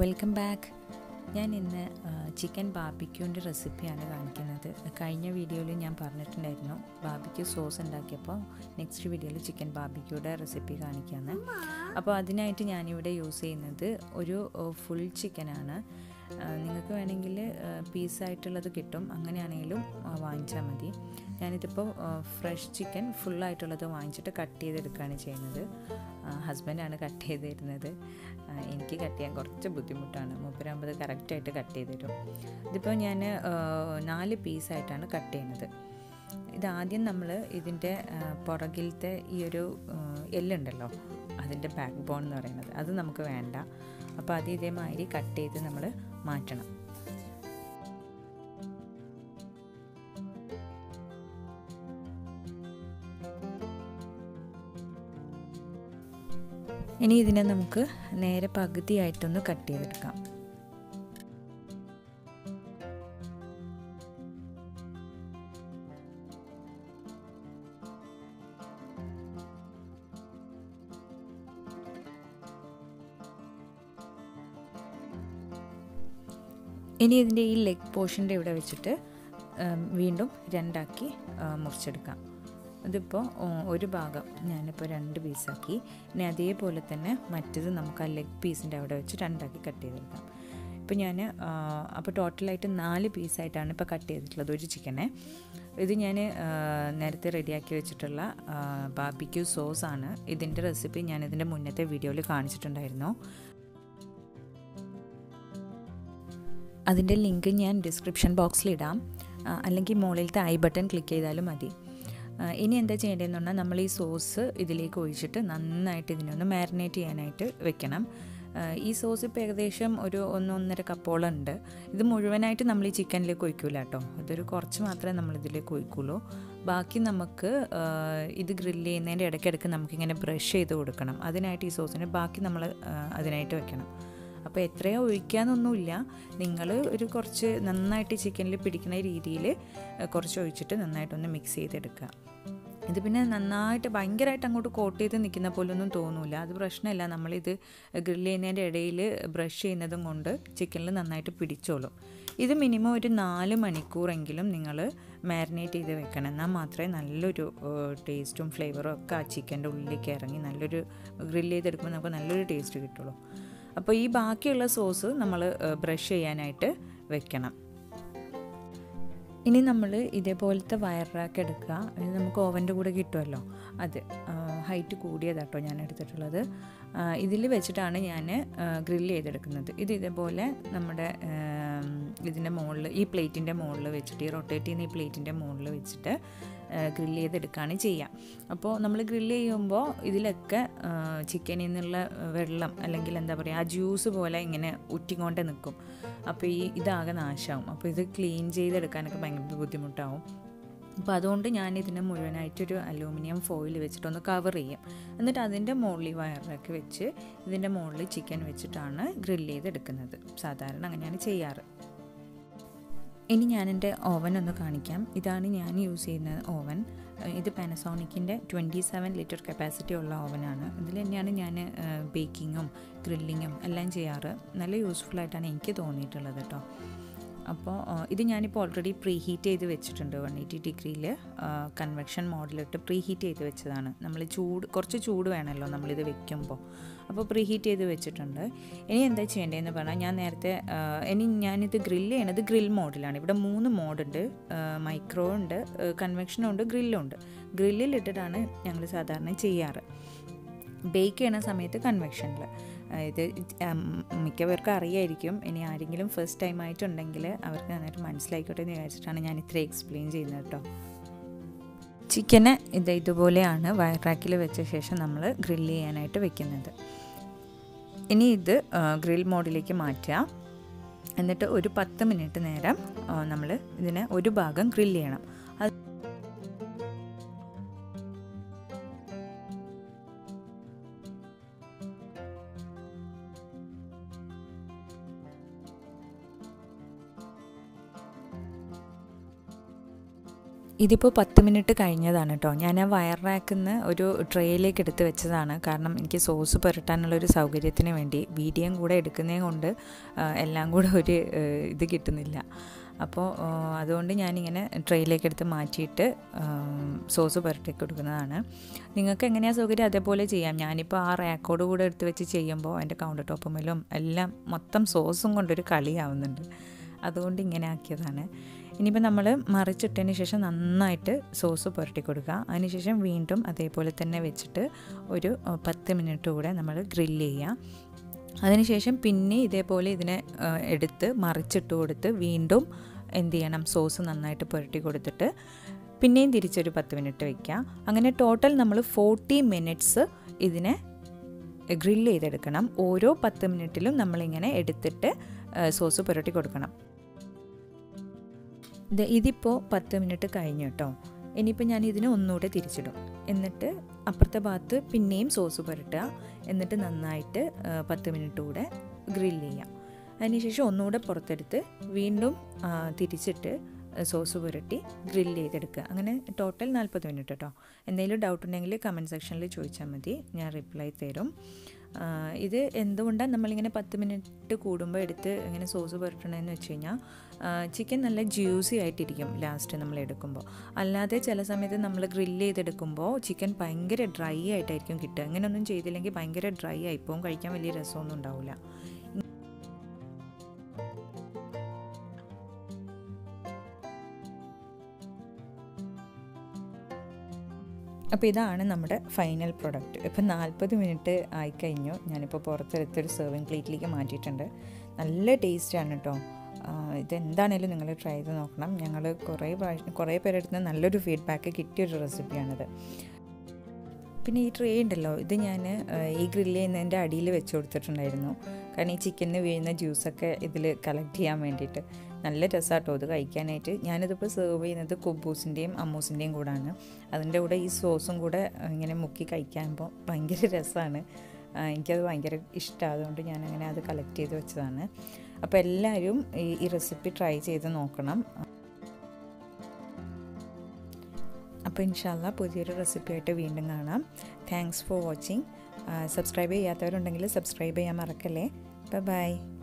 Welcome back. ഞാൻ ഇന്ന് chicken ബാബിക്യൂന്റെ റെസിപ്പിയാണ് കാണിക്കുന്നത്. കഴിഞ്ഞ വീഡിയോയിൽ ഞാൻ പറഞ്ഞിട്ടുണ്ടായിരുന്നു ബാർബിക്യൂ സോസ് ഉണ്ടാക്കിയപ്പോൾ നെക്സ്റ്റ് വീഡിയോയിൽ ചിക്കൻ ബാബിക്യൂടെ റെസിപ്പി കാണിക്കാമെന്ന് അപ്പോൾ അതിനായിട്ട് ഞാനിവിടെ യൂസ് ചെയ്യുന്നത് ഒരു ഫുൾ ചിക്കനാണ്. നിങ്ങൾക്ക് വേണമെങ്കിൽ പീസായിട്ടുള്ളത് കിട്ടും. അങ്ങനെയാണെങ്കിലും വാങ്ങിച്ചാൽ മതി. ഞാനിതിപ്പോൾ ഫ്രഷ് ചിക്കൻ ഫുള്ളായിട്ടുള്ളത് വാങ്ങിച്ചിട്ട് കട്ട് ചെയ്തെടുക്കുകയാണ് ചെയ്യുന്നത്. ഹസ്ബൻഡാണ് കട്ട് ചെയ്ത് തരുന്നത് എനിക്ക് കട്ട് ചെയ്യാൻ കുറച്ച് ബുദ്ധിമുട്ടാണ്. മുപ്പരാമ്പത് കറക്റ്റായിട്ട് കട്ട് ചെയ്ത് തരും. ഇതിപ്പോൾ ഞാൻ നാല് പീസായിട്ടാണ് കട്ട് ചെയ്യുന്നത്. ഇതാദ്യം നമ്മൾ ഇതിന്റെ പുറകിലത്തെ ഈ ഒരു എല്ലുണ്ടല്ലോ അതിന്റെ ബാക്ക് ബോൺ എന്ന് പറയുന്നത്. അത് നമുക്ക് വേണ്ട. അപ്പോൾ അത് ഇതേമാതിരി കട്ട് ചെയ്ത് നമ്മൾ മാറ്റണം. ഇനി ഇതിനെ നമുക്ക് നേരെ പകുതിയായിട്ടൊന്ന് കട്ട് ചെയ്തെടുക്കാം. ഇനി ഇതിന്റെ ഈ ലെഗ് പോർഷന്റെ ഇവിടെ വെച്ചിട്ട് വീണ്ടും രണ്ടാക്കി മുറിച്ചെടുക്കാം. ഇതിപ്പോൾ ഒരു ഭാഗം ഞാനിപ്പോൾ രണ്ട് പീസാക്കി. ഇനി അതേപോലെ തന്നെ മറ്റത് നമുക്ക് ആ ലെഗ് പീസിന്റെ അവിടെ വെച്ച് രണ്ടാക്കി കട്ട് ചെയ്തെടുക്കാം. ഇപ്പോൾ ഞാൻ അപ്പോൾ ടോട്ടലായിട്ട് നാല് പീസായിട്ടാണ് ഇപ്പോൾ കട്ട് ചെയ്തിട്ടുള്ളത് ഒരു ചിക്കനെ ഇത് ഞാൻ നേരത്തെ റെഡിയാക്കി വെച്ചിട്ടുള്ള ബാബിക്യൂ സോസാണ് ഇതിന്റെ റെസിപ്പി ഞാൻ ഇതിന്റെ മുന്നത്തെ വീഡിയോയിൽ കാണിച്ചിട്ടുണ്ടായിരുന്നു. അതിന്റെ ലിങ്ക് ഞാൻ ഡിസ്ക്രിപ്ഷൻ ബോക്സിൽ ഇടാം അല്ലെങ്കിൽ മുകളിലത്തെ ഐ ബട്ടൺ ക്ലിക്ക് ചെയ്താലും മതി. ഇനി എന്താ ചെയ്യേണ്ടതെന്ന് പറഞ്ഞാൽ നമ്മൾ ഈ സോസ് ഇതിലേക്ക് ഒഴിച്ചിട്ട് നന്നായിട്ട് ഇതിനൊന്ന് മാരിനേറ്റ് ചെയ്യാനായിട്ട് വെക്കണം. ഈ സോസ് ഇപ്പോൾ ഏകദേശം ഒരു ഒന്നൊന്നര കപ്പോളം ഉണ്ട്. ഇത് മുഴുവനായിട്ട് നമ്മൾ ഈ ചിക്കനിലേക്ക് ഒഴിക്കില്ല കേട്ടോ. ഇതൊരു കുറച്ച് മാത്രമേ നമ്മൾ ഇതിലേക്ക് ഒഴിക്കുള്ളൂ. ബാക്കി നമുക്ക് ഇത് ഗ്രില്ല് ചെയ്യുന്നതിന്റെ ഇടയ്ക്കിടയ്ക്ക് നമുക്കിങ്ങനെ ബ്രഷ് ചെയ്ത് കൊടുക്കണം. അതിനായിട്ട് ഈ സോസിന് ബാക്കി നമ്മൾ അതിനായിട്ട് വെക്കണം. അപ്പോൾ എത്രയും ഒഴിക്കാനൊന്നുമില്ല. നിങ്ങൾ ഒരു കുറച്ച് നന്നായിട്ട് ചിക്കനിൽ പിടിക്കുന്ന രീതിയിൽ കുറച്ച് ഒഴിച്ചിട്ട് നന്നായിട്ടൊന്ന് മിക്സ് ചെയ്തെടുക്കുക. ഇത് പിന്നെ നന്നായിട്ട് ഭയങ്കരമായിട്ട് അങ്ങോട്ട് കോട്ട് ചെയ്ത് നിൽക്കുന്ന പോലൊന്നും തോന്നില്ല അത് പ്രശ്നമില്ല. നമ്മളിത് ഗ്രില്ല് ചെയ്യുന്നതിന്റെ ഇടയിൽ ബ്രഷ് ചെയ്യുന്നതും കൊണ്ട് ചിക്കനിൽ നന്നായിട്ട് പിടിച്ചോളും. ഇത് മിനിമം ഒരു നാല് മണിക്കൂറെങ്കിലും നിങ്ങൾ മാരിനേറ്റ് ചെയ്ത് വെക്കണം. എന്നാൽ മാത്രമേ നല്ലൊരു ടേസ്റ്റും ഫ്ലേവറും ഒക്കെ ആ ചിക്കന്റെ ഉള്ളിലേക്ക് ഇറങ്ങി നല്ലൊരു ഗ്രില്ല് ചെയ്തെടുക്കുമ്പോൾ നമുക്ക് നല്ലൊരു ടേസ്റ്റ് കിട്ടുള്ളൂ. അപ്പോൾ ഈ ബാക്കിയുള്ള സോസ് നമ്മൾ ബ്രഷ് ചെയ്യാനായിട്ട് വെക്കണം. ഇനി നമ്മൾ ഇതേപോലത്തെ വയർ റാക്ക് എടുക്കുക. ഇത് നമുക്ക് ഓവന്റെ കൂടെ കിട്ടുമല്ലോ. അത് ഹൈറ്റ് കൂടിയതാട്ടോ ഞാൻ എടുത്തിട്ടുള്ളത്. ഇതിൽ വെച്ചിട്ടാണ് ഞാൻ ഗ്രില്ല് ചെയ്തെടുക്കുന്നത്. ഇത് ഇതേപോലെ നമ്മുടെ ഇതിന്റെ മുകളിൽ ഈ പ്ലേറ്റിന്റെ മുകളിൽ വെച്ചിട്ട് ഈ റൊട്ടേറ്റ് ചെയ്യുന്ന ഈ പ്ലേറ്റിന്റെ മുകളിൽ വെച്ചിട്ട് ഗ്രില്ല് ചെയ്തെടുക്കുകയാണ് ചെയ്യുക അപ്പോൾ നമ്മൾ ഗ്രില്ല് ചെയ്യുമ്പോൾ ഇതിലൊക്കെ ചിക്കനിൽ നിന്നുള്ള വെള്ളം അല്ലെങ്കിൽ എന്താ പറയുക ആ ജ്യൂസ് പോലെ ഇങ്ങനെ ഉറ്റിക്കൊണ്ട് നിൽക്കും അപ്പോൾ ഈ ഇതാകെ നാശമാവും അപ്പോൾ ഇത് ക്ലീൻ ചെയ്തെടുക്കാനൊക്കെ ഭയങ്കര ബുദ്ധിമുട്ടാവും. അപ്പോൾ അതുകൊണ്ട് ഞാൻ ഇതിനെ മുഴുവനായിട്ടൊരു അലൂമിനിയം ഫോയിൽ വെച്ചിട്ടൊന്ന് കവർ ചെയ്യും. എന്നിട്ട് അതിന്റെ മുകളിൽ വയറൊക്കെ വെച്ച് ഇതിന്റെ മുകളിൽ ചിക്കൻ വെച്ചിട്ടാണ് ഗ്രില്ല് ചെയ്തെടുക്കുന്നത്. സാധാരണ അങ്ങനെയാണ് ചെയ്യാറ്. ഇനി ഞാൻ എന്റെ ഓവൻ ഒന്ന് കാണിക്കാം. ഇതാണ് ഞാൻ യൂസ് ചെയ്യുന്ന ഓവൻ ഇത് പാനസോണിക്കിന്റെ ട്വന്റി സെവൻ ലിറ്റർ കപ്പാസിറ്റി ഉള്ള ഓവനാണ് ഇതിൽ തന്നെയാണ് ഞാൻ ബേക്കിങ്ങും ഗ്രില്ലിങ്ങും എല്ലാം ചെയ്യാറ്. നല്ല യൂസ്ഫുൾ ആയിട്ടാണ് എനിക്ക് തോന്നിയിട്ടുള്ളത് കേട്ടോ. അപ്പോൾ ഇത് ഞാനിപ്പോൾ ഓൾറെഡി പ്രീ ഹീറ്റ് ചെയ്ത് വെച്ചിട്ടുണ്ട് വൺ എയ്റ്റി ഡിഗ്രിയിൽ കൺവെക്ഷൻ മോഡലിട്ട് പ്രീ ഹീറ്റ് ചെയ്ത് വെച്ചതാണ്. നമ്മൾ ചൂട് കുറച്ച് ചൂട് വേണമല്ലോ നമ്മളിത് വെക്കുമ്പോൾ. അപ്പോൾ പ്രീ ഹീറ്റ് ചെയ്ത് വെച്ചിട്ടുണ്ട്. ഇനി എന്താ ചെയ്യേണ്ടതെന്ന് പറഞ്ഞാൽ ഞാൻ നേരത്തെ ഇനി ഞാനിത് ഗ്രില്ല് ചെയ്യണത് ഗ്രിൽ മോഡലാണ് ഇവിടെ മൂന്ന് മോഡുണ്ട്. മൈക്രോ ഉണ്ട് കൺവെക്ഷനും ഉണ്ട് ഗ്രില്ലും ഉണ്ട്. ഗ്രില്ലിലിട്ടിട്ടാണ് ഞങ്ങൾ സാധാരണ ചെയ്യാറ്. ബേക്ക് ചെയ്യണ സമയത്ത് കൺവെക്ഷനിൽ ഇത് മിക്കവർക്കും അറിയായിരിക്കും. ഇനി ആരെങ്കിലും ഫസ്റ്റ് ടൈം ആയിട്ടുണ്ടെങ്കിൽ അവർക്ക് നന്നായിട്ട് മനസ്സിലായിക്കോട്ടെ എന്ന് വിചാരിച്ചിട്ടാണ് ഞാൻ ഇത്ര എക്സ്പ്ലെയിൻ ചെയ്യുന്നത് കേട്ടോ. ചിക്കന് ഇത് ഇതുപോലെയാണ് വയറാക്കിൽ വെച്ച ശേഷം നമ്മൾ ഗ്രില്ല് ചെയ്യാനായിട്ട് വെക്കുന്നത്. ഇനി ഇത് ഗ്രിൽ മോഡിലേക്ക് മാറ്റുക. എന്നിട്ട് ഒരു പത്ത് മിനിറ്റ് നേരം നമ്മൾ ഇതിനെ ഒരു ഭാഗം ഗ്രില്ല് ചെയ്യണം. ഇതിപ്പോൾ പത്ത് മിനിറ്റ് കഴിഞ്ഞതാണ് കേട്ടോ ഞാൻ ആ വയർ നിന്ന് ഒരു ട്രേയിലേക്ക് എടുത്ത് വെച്ചതാണ്. കാരണം എനിക്ക് സോസ് പുരട്ടാനുള്ളൊരു സൗകര്യത്തിന് വേണ്ടി. വീഡിയോയും കൂടെ എടുക്കുന്നതും കൊണ്ട് എല്ലാം കൂടെ ഒരു ഇത് കിട്ടുന്നില്ല. അപ്പോൾ അതുകൊണ്ട് ഞാനിങ്ങനെ ട്രെയിലേക്ക് എടുത്ത് മാറ്റിയിട്ട് സോസ് പുരട്ടി കൊടുക്കുന്നതാണ്. നിങ്ങൾക്ക് എങ്ങനെയാണ് സൗകര്യം? അതേപോലെ ചെയ്യാം. ഞാനിപ്പോൾ ആ റാക്കോട് കൂടെ എടുത്ത് വെച്ച് ചെയ്യുമ്പോൾ എന്റെ കൗണ്ടർ ടോപ്പുമേലും എല്ലാം മൊത്തം സോസും കൊണ്ടൊരു കളിയാവുന്നുണ്ട്. അതുകൊണ്ട് ഇങ്ങനെ ആക്കിയതാണ്. ഇനിയിപ്പോൾ നമ്മൾ മറിച്ചിട്ടതിന് ശേഷം നന്നായിട്ട് സോസ് പുരട്ടി കൊടുക്കുക. അതിനുശേഷം വീണ്ടും അതേപോലെ തന്നെ വെച്ചിട്ട് ഒരു പത്ത് മിനിറ്റ് കൂടെ നമ്മൾ ഗ്രില്ല് ചെയ്യുക. അതിനുശേഷം പിന്നെ ഇതേപോലെ ഇതിനെ എടുത്ത് മറിച്ചിട്ട് കൊടുത്ത് വീണ്ടും എന്ത് ചെയ്യണം? സോസ് നന്നായിട്ട് പുരട്ടി കൊടുത്തിട്ട് പിന്നെയും തിരിച്ചൊരു പത്ത് മിനിറ്റ് വയ്ക്കുക അങ്ങനെ ടോട്ടൽ നമ്മൾ ഫോർട്ടി മിനിറ്റ്സ് ഇതിനെ ഗ്രില്ല് ചെയ്തെടുക്കണം. ഓരോ പത്ത് മിനിറ്റിലും നമ്മളിങ്ങനെ എടുത്തിട്ട് സോസ് പുരട്ടി കൊടുക്കണം. ഇതിപ്പോൾ പത്ത് മിനിറ്റ് കഴിഞ്ഞു കേട്ടോ ഇനിയിപ്പോൾ ഞാൻ ഇതിനെ ഒന്നുകൂടെ തിരിച്ചിടും. എന്നിട്ട് അപ്പുറത്തെ ഭാഗത്ത് പിന്നെയും സോസ് പുരട്ടുക. എന്നിട്ട് നന്നായിട്ട് പത്ത് മിനിറ്റ് കൂടെ ഗ്രില്ല് ചെയ്യാം. അതിനുശേഷം ഒന്നുകൂടെ പുറത്തെടുത്ത് വീണ്ടും തിരിച്ചിട്ട് സോസ് പുരട്ടി ഗ്രില്ല് ചെയ്തെടുക്കുക. അങ്ങനെ ടോട്ടൽ നാൽപ്പത് മിനിറ്റ് കേട്ടോ എന്തെങ്കിലും ഡൗട്ട് ഉണ്ടെങ്കിൽ കമന്റ് സെക്ഷനിൽ ചോദിച്ചാൽ മതി. ഞാൻ റിപ്ലൈ തരും. ഇത് എന്തുകൊണ്ടാണ് നമ്മളിങ്ങനെ പത്ത് മിനിറ്റ് കൂടുമ്പോൾ എടുത്ത് ഇങ്ങനെ സോസ് പുരട്ടണമെന്ന് വെച്ച് കഴിഞ്ഞാൽ ചിക്കൻ നല്ല ജ്യൂസി ആയിട്ടിരിക്കും ലാസ്റ്റ് നമ്മൾ എടുക്കുമ്പോൾ അല്ലാതെ ചില സമയത്ത് നമ്മൾ ഗ്രില്ല് ചെയ്തെടുക്കുമ്പോൾ ചിക്കൻ ഭയങ്കര ഡ്രൈ ആയിട്ടായിരിക്കും കിട്ടുക. അങ്ങനെയൊന്നും ചെയ്തില്ലെങ്കിൽ ഭയങ്കര ഡ്രൈ ആയിപ്പോവും കഴിക്കാൻ വലിയ രസമൊന്നും ഉണ്ടാവില്ല അപ്പോൾ ഇതാണ് നമ്മുടെ ഫൈനൽ പ്രൊഡക്റ്റ് ഇപ്പം നാൽപ്പത് മിനിറ്റ് ആയിക്കഴിഞ്ഞു. ഞാനിപ്പോൾ പുറത്തെടുത്തൊരു സെർവിങ് പ്ലേറ്റിലേക്ക് മാറ്റിയിട്ടുണ്ട്. നല്ല ടേസ്റ്റാണ് കേട്ടോ ഇതെന്താണേലും നിങ്ങൾ ട്രൈ ചെയ്ത് നോക്കണം. ഞങ്ങൾ കുറേ പ്രാവശ്യം കുറേ പേരെടുത്ത് നല്ലൊരു ഫീഡ്ബാക്ക് കിട്ടിയൊരു റെസിപ്പിയാണിത് പിന്നെ ഈ ട്രേ ഉണ്ടല്ലോ ഇത് ഞാൻ ഈ ഗ്രില്ല് ചെയ്യുന്നതിന്റെ അടിയിൽ വെച്ച് കൊടുത്തിട്ടുണ്ടായിരുന്നു. കാരണം ഈ ചിക്കനിൽ വീഴുന്ന ജ്യൂസൊക്കെ ഇതിൽ കളക്ട് ചെയ്യാൻ വേണ്ടിയിട്ട്. നല്ല രസമാട്ടോ അത് കഴിക്കാനായിട്ട്. ഞാനിതിപ്പോൾ സെർവ് ചെയ്യുന്നത് കുബൂസിന്റെയും അമ്മൂസിന്റെയും കൂടാണ്. അതിന്റെ കൂടെ ഈ സോസും കൂടെ ഇങ്ങനെ മുക്കി കഴിക്കുമ്പോൾ ഭയങ്കര രസമാണ് എനിക്കത് ഭയങ്കര ഇഷ്ടമാണ് അതുകൊണ്ട് ഞാനങ്ങനെ അത് കളക്ട് ചെയ്ത് വെച്ചതാണ്. അപ്പോൾ എല്ലാവരും ഈ റെസിപ്പി ട്രൈ ചെയ്ത് നോക്കണം. അപ്പോൾ ഇൻഷാല്ല പുതിയൊരു റെസിപ്പിയായിട്ട് വീണ്ടും കാണാം. താങ്ക്സ് ഫോർ വാച്ചിങ് സബ്സ്ക്രൈബ് ചെയ്യാത്തവരുണ്ടെങ്കിൽ സബ്സ്ക്രൈബ് ചെയ്യാൻ മറക്കല്ലേ. ബൈ